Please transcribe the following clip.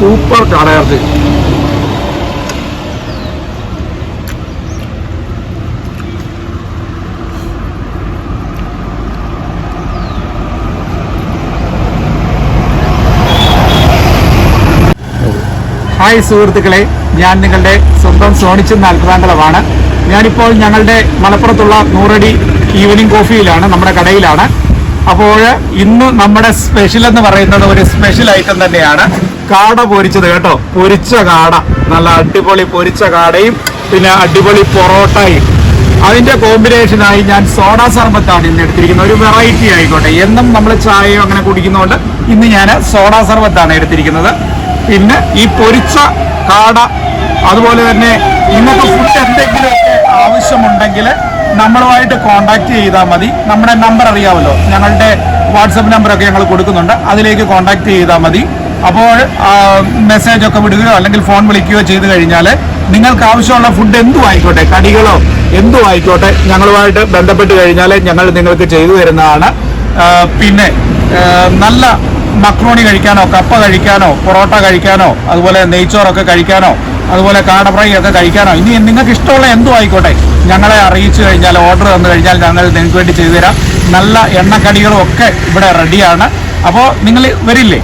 Super കാടയിറച്ചി hi സുഹൃത്തുക്കളെ ഞാൻ നിങ്ങളുടെ സ്വന്തം സോണിച്ചൻ നാൽപ്പതാണ്ടളമാണ് ഞാനിപ്പോൾ ഞങ്ങളുടെ മലപ്പുറത്തുള്ള നൂറടി ഈവനിങ് കോഫിയിലാണ് നമ്മുടെ കടയിലാണ്. അപ്പോൾ ഇന്ന് നമ്മുടെ സ്പെഷ്യൽ എന്ന് പറയുന്നത് ഒരു സ്പെഷ്യൽ ഐറ്റം തന്നെയാണ്. കാട പൊരിച്ചത് കേട്ടോ. പൊരിച്ച കാട. നല്ല അടിപൊളി പൊരിച്ച കാടയും പിന്നെ അടിപൊളി പൊറോട്ടയും. അതിന്റെ കോമ്പിനേഷനായി ഞാൻ സോഡ സർബത്താണ് ഇന്ന് എടുത്തിരിക്കുന്നത്. ഒരു വെറൈറ്റി ആയിക്കോട്ടെ. എന്നും നമ്മൾ ചായയോ അങ്ങനെ കുടിക്കുന്നതുകൊണ്ട് ഇന്ന് ഞാൻ സോഡ സർബത്താണ് എടുത്തിരിക്കുന്നത്. പിന്നെ ഈ പൊരിച്ച കാട അതുപോലെ തന്നെ ഇന്നത്തെ ഫുഡ് എന്തെങ്കിലുമൊക്കെ ആവശ്യമുണ്ടെങ്കിൽ നമ്മളുമായിട്ട് കോണ്ടാക്ട് ചെയ്താൽ മതി. നമ്മുടെ നമ്പർ അറിയാമല്ലോ. ഞങ്ങളുടെ വാട്സപ്പ് നമ്പറൊക്കെ ഞങ്ങൾ കൊടുക്കുന്നുണ്ട്. അതിലേക്ക് കോണ്ടാക്ട് ചെയ്താൽ മതി. അപ്പോൾ മെസ്സേജ് ഒക്കെ വിടുകയോ അല്ലെങ്കിൽ ഫോൺ വിളിക്കുകയോ ചെയ്തു കഴിഞ്ഞാൽ നിങ്ങൾക്ക് ആവശ്യമുള്ള ഫുഡ് എന്തും ആയിക്കോട്ടെ കടികളോ എന്തും ആയിക്കോട്ടെ ഞങ്ങളുമായിട്ട് ബന്ധപ്പെട്ട് കഴിഞ്ഞാൽ ഞങ്ങൾ നിങ്ങൾക്ക് ചെയ്തു തരുന്നതാണ്. പിന്നെ നല്ല മക്രോണി കഴിക്കാനോ കപ്പ കഴിക്കാനോ പൊറോട്ട കഴിക്കാനോ അതുപോലെ നെയ്ച്ചോറൊക്കെ കഴിക്കാനോ അതുപോലെ കാട ഫ്രൈ ഒക്കെ കഴിക്കാനോ ഇനി നിങ്ങൾക്ക് ഇഷ്ടമുള്ള എന്തും ആയിക്കോട്ടെ ഞങ്ങളെ അറിയിച്ചു കഴിഞ്ഞാൽ ഓർഡർ തന്നു കഴിഞ്ഞാൽ ഞങ്ങൾ നിങ്ങൾക്ക് വേണ്ടി ചെയ്തു തരാം. നല്ല എണ്ണക്കടികളും ഒക്കെ ഇവിടെ റെഡിയാണ് അപ്പോൾ നിങ്ങൾ വരില്ലേ?